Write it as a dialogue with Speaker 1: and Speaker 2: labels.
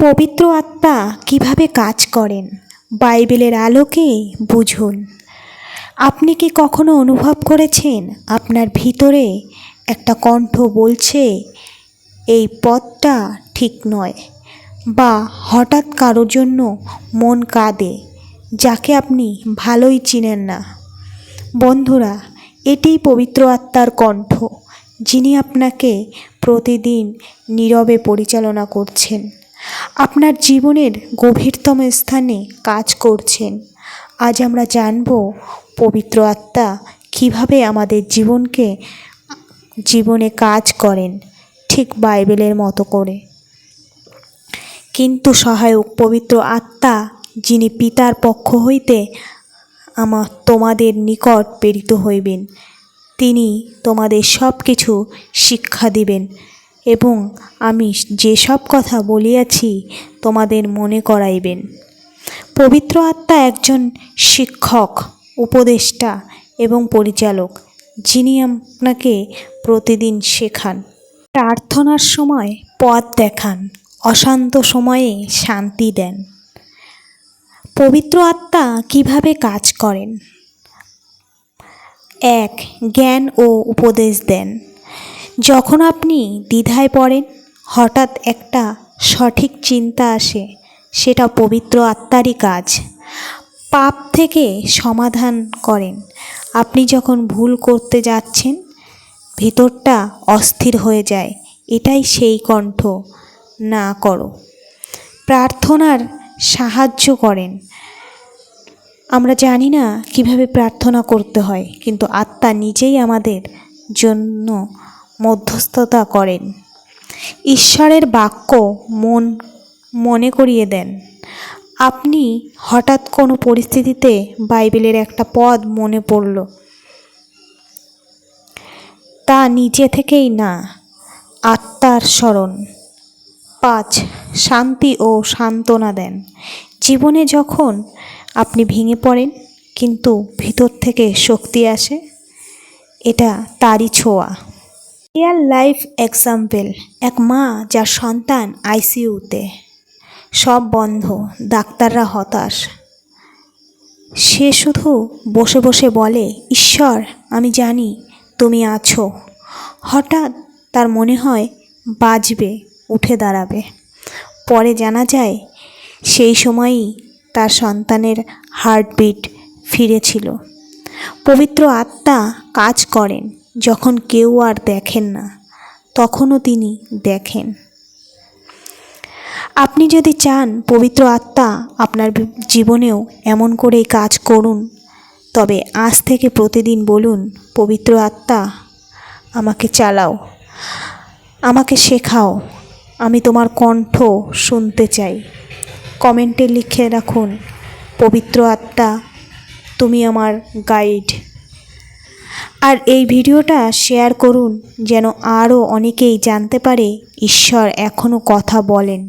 Speaker 1: পবিত্র আত্মা কীভাবে কাজ করেন? বাইবেলের আলোকে বুঝুন। আপনি কি কখনো অনুভব করেছেন আপনার ভিতরে একটা কণ্ঠ বলছে, এই পথটা ঠিক নয়, বা হঠাৎ কারোর জন্য মন কাঁদে, যাকে আপনি ভালোই চিনেন না? বন্ধুরা এটিই পবিত্র আত্মার কণ্ঠ, যিনি আপনাকে প্রতিদিন নীরবে পরিচালনা করছেন। আপনার জীবনের গভীরতম স্থানে কাজ করছেন। আজ আমরা জানব পবিত্র আত্মা কীভাবে আমাদের জীবনকে, জীবনে কাজ করেন, ঠিক বাইবেলের মতো করে। কিন্তু সহায়ক পবিত্র আত্মা, যিনি পিতার পক্ষ হইতে আমার তোমাদের নিকট প্রেরিত হইবেন, তিনি তোমাদের সব কিছু শিক্ষা দিবেন। এবং আমি যেসব কথা বলিয়াছি তোমাদের মনে করাইবেন। পবিত্র আত্মা একজন শিক্ষক, উপদেষ্টা এবং পরিচালক, যিনি আপনাকে প্রতিদিন শেখান। প্রার্থনার সময় পথ দেখান, অশান্ত সময়ে শান্তি দেন। পবিত্র আত্মা কীভাবে কাজ করেন? এক, জ্ঞান ও উপদেশ দেন। যখন আপনি দ্বিধায় পড়েন, হঠাৎ একটা সঠিক চিন্তা আসে, সেটা পবিত্র আত্মারই কাজ। পাপ থেকে সমাধান করেন। আপনি যখন ভুল করতে যাচ্ছেন, ভিতরটা অস্থির হয়ে যায়। এটাই সেই কণ্ঠ, না করো। প্রার্থনার সাহায্য করেন। আমরা জানি না কীভাবে প্রার্থনা করতে হয়, কিন্তু আত্মা নিজেই আমাদের জন্য মধ্যস্থতা করেন। ঈশ্বরের বাক্য মন, মনে করিয়ে দেন। আপনি হঠাৎ কোনো পরিস্থিতিতে বাইবেলের একটা পদ মনে পড়ল। তা নিজে থেকেই না, আত্মার স্মরণ। পাঁচ, শান্তি ও সান্ত্বনা দেন। জীবনে যখন আপনি ভেঙে পড়েন, কিন্তু ভিতর থেকে শক্তি আসে, এটা তারই ছোঁয়া। রিয়াল লাইফ এক্সাম্পল এক মা যার সন্তান আইসিইউতে। সব বন্ধ, ডাক্তাররা হতাশ। সে শুধু বসে বসে বলে, ঈশ্বর, আমি জানি তুমি আছো। হঠাৎ তার মনে হয় বাজবে, উঠে দাঁড়াবে। পরে জানা যায়, সেই সময়ই তার সন্তানের হার্টবিট ফিরেছিল। পবিত্র আত্মা কাজ করেন। যখন কেউ আর দেখেন না, তখনও তিনি দেখেন। আপনি যদি চান পবিত্র আত্মা আপনার জীবনেও এমন করেই কাজ করুন, তবে আজ থেকে প্রতিদিন বলুন, পবিত্র আত্মা, আমাকে চালাও, আমাকে শেখাও, আমি তোমার কণ্ঠ শুনতে চাই। কমেন্টে লিখে রাখুন, পবিত্র আত্মা, তুমি আমার গাইড। আর এই ভিডিওটা শেয়ার করুন যেন আরও অনেকেই জানতে পারে ঈশ্বর এখনও কথা বলেন।